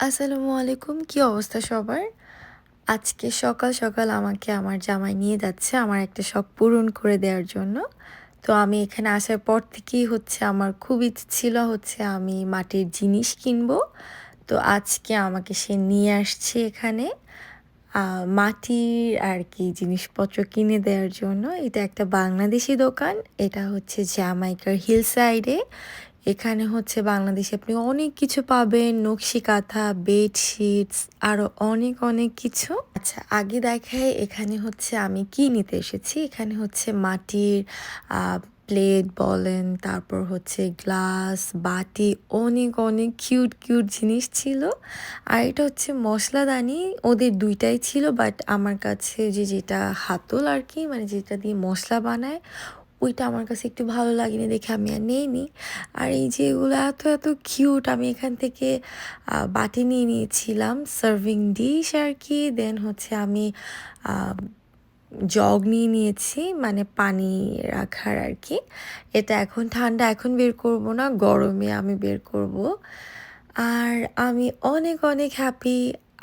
আসসালামু আলাইকুম, কি অবস্থা সবার? আজকে সকাল সকাল আমাকে আমার জামাই নিয়ে যাচ্ছে আমার একটা শখ পূরণ করে দেওয়ার জন্য। তো আমি এখানে আসার পর থেকেই হচ্ছে আমার খুব ইচ্ছে ছিল হচ্ছে আমি মাটির জিনিস কিনব। তো আজকে আমাকে সে নিয়ে আসছে এখানে মাটির আর কি জিনিসপত্র কিনে দেওয়ার জন্য। এটা একটা বাংলাদেশি দোকান, এটা হচ্ছে জ্যামাইকার হিল সাইডে এখানে হচ্ছে বাংলাদেশে আপনি অনেক কিছু পাবেন নকশি কাঁথা বেডশিটস আরও অনেক অনেক কিছু। আচ্ছা আগে দেখায় এখানে হচ্ছে আমি কি নিতে এসেছি। এখানে হচ্ছে মাটির প্লেট বলেন, তারপর হচ্ছে গ্লাস, বাটি, অনেক অনেক কিউট কিউট জিনিস ছিল। আর এটা হচ্ছে মশলাদানি, ওদের দুইটাই ছিল, বাট আমার কাছে যে যেটা হাতল আর কি মানে যেটা দিয়ে মশলা বানায় ওইটা আমার কাছে একটু ভালো লাগেনি, দেখে আমি আর নেইনি। আর এই যে এগুলো এত এত কিউট আমি এখান থেকে বাটি নিয়ে নিয়েছিলাম সার্ভিং ডিশ আর কি। দেন হচ্ছে আমি জগ নিয়ে নিয়েছি মানে পানি রাখার আর কি। এটা এখন ঠান্ডা, এখন বের করব না, গরমে আমি বের করব। আর আমি অনেক অনেক হ্যাপি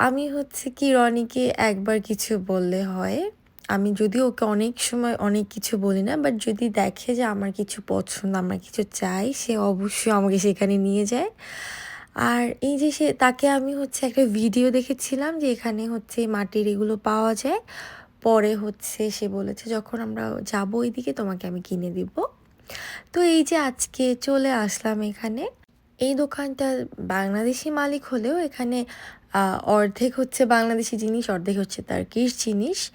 আমি হচ্ছে কি রনিকে একবার কিছু বললে হয়। আমি যদি ওকে অনেক সময় অনেক কিছু বলি না বাট যদি দেখে যে আমার কিছু পছন্দ, আমার কিছু চাই, সে অবশ্যই আমাকে সেখানে নিয়ে যায়। আর এই যে সে, তাকে আমি হচ্ছে একটা ভিডিও দেখেছিলাম যে এখানে হচ্ছে মাটির এগুলো পাওয়া যায়। পরে হচ্ছে সে বলেছে, যখন আমরা যাব ওইদিকে তোমাকে আমি কিনে দিব। তো এই যে আজকে চলে আসলাম এখানে। এই দোকানটা বাংলাদেশি মালিক হলেও এখানে অর্ধেক হচ্ছে বাংলাদেশি জিনিস, অর্ধেক হচ্ছে তার তার্কিশ জিনিস।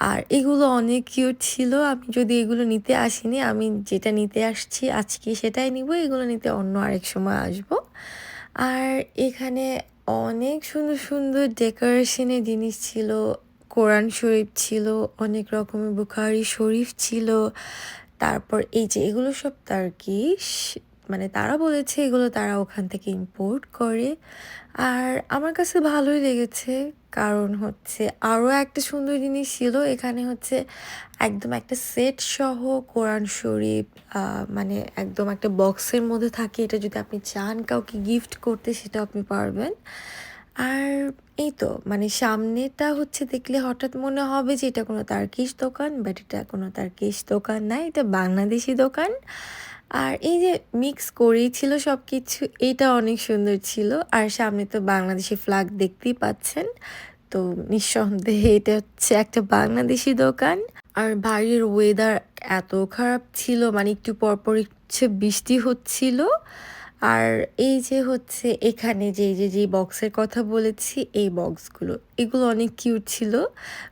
আর এগুলো অনেক কিউট ছিল। আমি যদি এগুলো নিতে আসিনি, আমি যেটা নিতে আসছি, আজকে সেটাই নিব, এগুলো নিতে অন্য আরেক সময় আসব। আর এখানে অনেক সুন্দর সুন্দর ডেকোরেশনের জিনিস ছিল, কোরআন শরীফ ছিল, অনেক রকমের বুখারি শরীফ ছিল। তারপর এই যে এগুলো সব তার্কিশ মানে তারা বলেছে এগুলো তারা ওখান থেকে ইম্পোর্ট করে। আর আমার কাছে ভালোই লেগেছে, কারণ হচ্ছে আরও একটা সুন্দর জিনিস ছিল, এখানে হচ্ছে একদম একটা সেট সহ কোরআন শরীফ মানে একদম একটা বক্সের মধ্যে থাকে, এটা যদি আপনি চান কাউকে গিফট করতে সেটা আপনি পারবেন। আর এই তো মানে সামনেটা হচ্ছে দেখলে হঠাৎ মনে হবে যে এটা কোনো তার্কিশ দোকান বাট এটা কোনো তার্কিশ দোকান না, এটা বাংলাদেশি দোকান। আর এই যে মিক্স করেই ছিল সব কিছু এটা অনেক সুন্দর ছিল। আর সামনে তো বাংলাদেশি ফ্ল্যাগ দেখতেই পাচ্ছেন। তো নিঃসন্দেহে এটা হচ্ছে একটা বাংলাদেশি দোকান। আর বাইরের ওয়েদার এত খারাপ ছিল মানে একটু পরপর হচ্ছে বৃষ্টি হচ্ছিল। আর এই যে হচ্ছে এখানে যে যে যে বক্সের কথা বলেছি, এই বক্সগুলো এগুলো অনেক কিউট ছিল।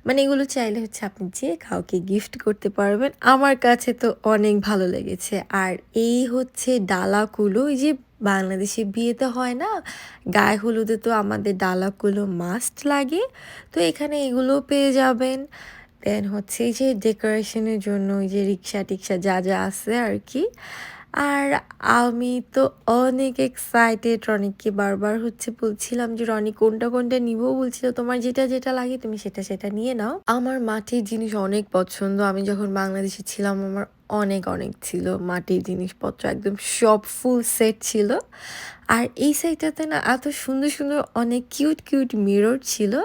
মানে এগুলো চাইলে হচ্ছে আপনি যে কাউকে গিফট করতে পারবেন, আমার কাছে তো অনেক ভালো লেগেছে। আর এই হচ্ছে ডালাগুলো, এই যে বাংলাদেশে বিয়েতে হয় না, গায়ে হলুদে তো আমাদের ডালাগুলো মাস্ট লাগে। তো এখানে এগুলো পেয়ে যাবেন। দেন হচ্ছে এই যে ডেকোরেশনের জন্য ওই যে রিক্সা টিক্সা যা যা আছে আর কি। আর আমি তো অনেক এক্সাইটেড রনিককে বারবার হচ্ছে বলছিলাম যে, রনি, কোনটা কোনটা নিব? বলছিল, তোমার যেটা যেটা লাগে তুমি সেটা সেটা নিয়ে নাও। আমার মাটির জিনিস অনেক পছন্দ। আমি যখন বাংলাদেশে ছিলাম, আমার অনেক অনেক ছিল মাটির জিনিসপত্র। একদম সব ফুল সেট ছিল। আর এই সাইডটাতে না এত সুন্দর সুন্দর অনেক কিউট কিউট মিরর ছিল।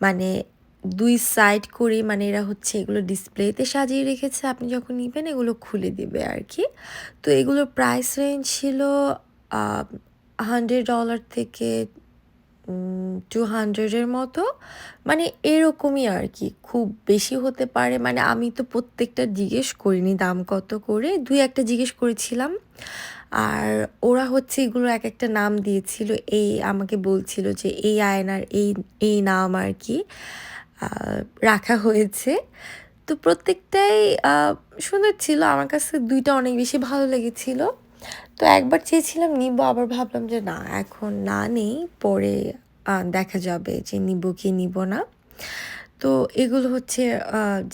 মানে দুই সাইড করে মানে এরা হচ্ছে এগুলো ডিসপ্লেতে সাজিয়ে রেখেছে। আপনি যখন নেবেন এগুলো খুলে দেবে আর কি তো এগুলোর প্রাইস রেঞ্জ ছিল হান্ড্রেড ডলার থেকে টু হান্ড্রেডের মতো। মানে এরকমই আর কি খুব বেশি হতে পারে। মানে আমি তো প্রত্যেকটা জিজ্ঞেস করিনি দাম কত করে। দুই একটা জিজ্ঞেস করেছিলাম। আর ওরা হচ্ছে এগুলো এক একটা নাম দিয়েছিল। এই আমাকে বলছিল যে এই আয়নার এই এই নাম আর কি রাখা হয়েছে। তো প্রত্যেকটাই সুন্দর ছিল আমার কাছে দুইটা অনেক বেশি ভালো লেগেছিল। তো একবার চেয়েছিলাম নিব, আবার ভাবলাম যে না, এখন না নেই, পরে দেখা যাবে যে নিব কি নিব না। তো এগুলো হচ্ছে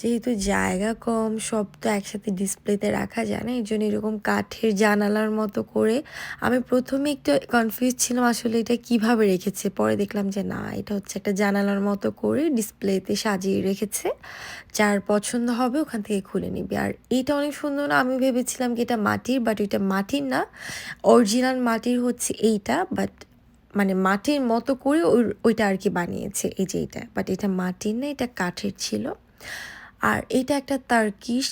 যেহেতু জায়গা কম, সব তো একসাথে ডিসপ্লেতে রাখা যায় না এই জন্য এরকম কাঠের জানালার মতো করে আমি প্রথমে একটু কনফিউজ ছিলাম আসলে এটা কীভাবে রেখেছে, পরে দেখলাম যে না, এটা হচ্ছে একটা জানালার মতো করে ডিসপ্লেতে সাজিয়ে রেখেছে, যার পছন্দ হবে ওখান থেকে খুলে নিবি। আর এটা অনেক সুন্দর না, আমি ভেবেছিলাম কি এটা মাটির বাট এটা মাটির না অরিজিনাল মাটির হচ্ছে এইটা বাট মানে মাটির মতো করে ওই, ওইটা আর কি বানিয়েছে, এই যে এটা। বাট এটা মাটির না, এটা কাঠের ছিল। আর এটা একটা তার্কিশ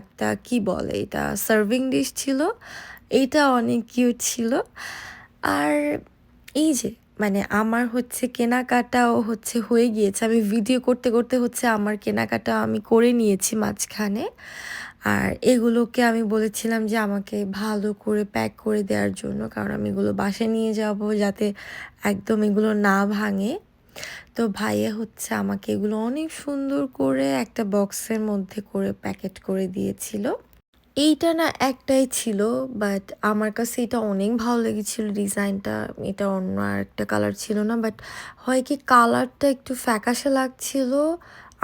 একটা কি বলে এটা সার্ভিং ডিশ ছিল। এটা অনেক কিউট ছিল। আর এই যে মানে আমার হচ্ছে কেনাকাটাও হচ্ছে হয়ে গিয়েছে। আমি ভিডিও করতে করতে হচ্ছে আমার কেনাকাটা আমি করে নিয়েছি মাঝখানে। আর এগুলোকে আমি বলেছিলাম যে আমাকে ভালো করে প্যাক করে দেওয়ার জন্য, কারণ আমি এগুলো বাসায় নিয়ে যাব যাতে একদম এগুলো না ভাঙে। তো ভাইয়া হচ্ছে আমাকে এগুলো অনেক সুন্দর করে একটা বক্সের মধ্যে করে প্যাকেট করে দিয়েছিল। এইটা না একটাই ছিল, বাট আমার কাছে এটা অনেক ভালো লেগেছিল ডিজাইনটা। এটা অন্য আর একটা কালার ছিল না, বাট হয় কি কালারটা একটু ফ্যাকাশে লাগছিল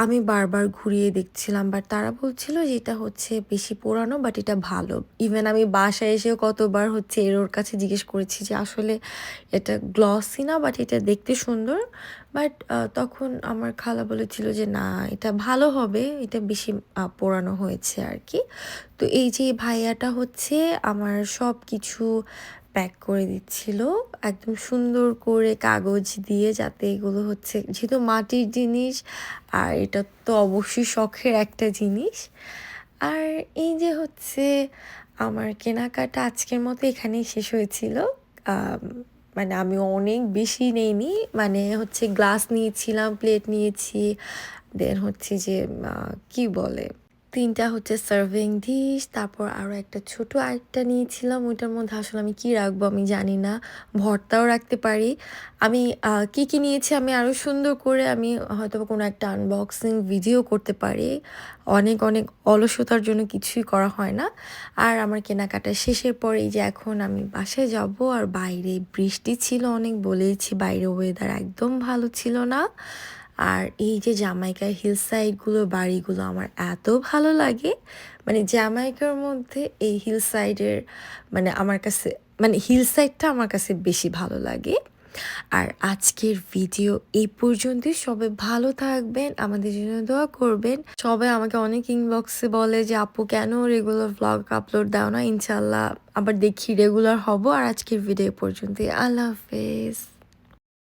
আমি বারবার ঘুরিয়ে দেখছিলাম বাট তারা বলছিল যে এটা হচ্ছে বেশি পুরানো বাট এটা ভালো। ইভেন আমি বাসায় এসেও কতবার হচ্ছে এর ওর কাছে জিজ্ঞেস করেছি যে আসলে এটা গ্লসি না বাট এটা দেখতে সুন্দর। বাট তখন আমার খালা বলেছিল যে না, এটা ভালো হবে, এটা বেশি পোড়ানো হয়েছে আর কি। তো এই যে ভাইয়াটা হচ্ছে আমার সব কিছু প্যাক করে দিচ্ছিল। একদম সুন্দর করে কাগজ দিয়ে যাতে এগুলো হচ্ছে যেহেতু মাটির জিনিস, আর এটা তো অবশ্যই শখের একটা জিনিস। আর এই যে হচ্ছে আমার কেনাকাটা আজকের মতো এখানেই শেষ হয়েছিল। মানে আমি অনেক বেশি নেইনি মানে হচ্ছে গ্লাস নিয়েছিলাম প্লেট নিয়েছি দেন হচ্ছে যে কি বলে? তিনটা হচ্ছে সার্ভিং ডিশ তারপর আরও একটা ছোট আরেকটা নিয়েছিলাম, ওইটার মধ্যে আসলে আমি কি রাখব আমি জানি না, ভর্তাও রাখতে পারি। আমি কি কি নিয়েছি আমি আরও সুন্দর করে আমি হয়তো কোনো একটা আনবক্সিং ভিডিও করতে পারি। অনেক অনেক অলসতার জন্য কিছুই করা হয় না। আর আমার কেনাকাটা শেষের পরে এই যে এখন আমি বাসায় যাব আর বাইরে বৃষ্টি ছিল অনেক বলেছি বাইরে ওয়েদার একদম ভালো ছিল না। আর এই যে জামাইকার হিল সাইডগুলো বাড়িগুলো আমার এত ভালো লাগে। মানে জামাইকার মধ্যে এই হিল সাইডের মানে আমার কাছে মানে হিল সাইডটা আমার কাছে বেশি ভালো লাগে। আর আজকের ভিডিও এই পর্যন্তই। সবাই ভালো থাকবেন, আমাদের জন্য দোয়া করবেন। সবাই আমাকে অনেক ইনবক্সে বলে যে, আপু, কেন রেগুলার ভ্লগ আপলোড দাও না? ইনশাল্লাহ আবার দেখি রেগুলার হব। আর আজকের ভিডিও পর্যন্তই। আল্লাহ হাফেজ।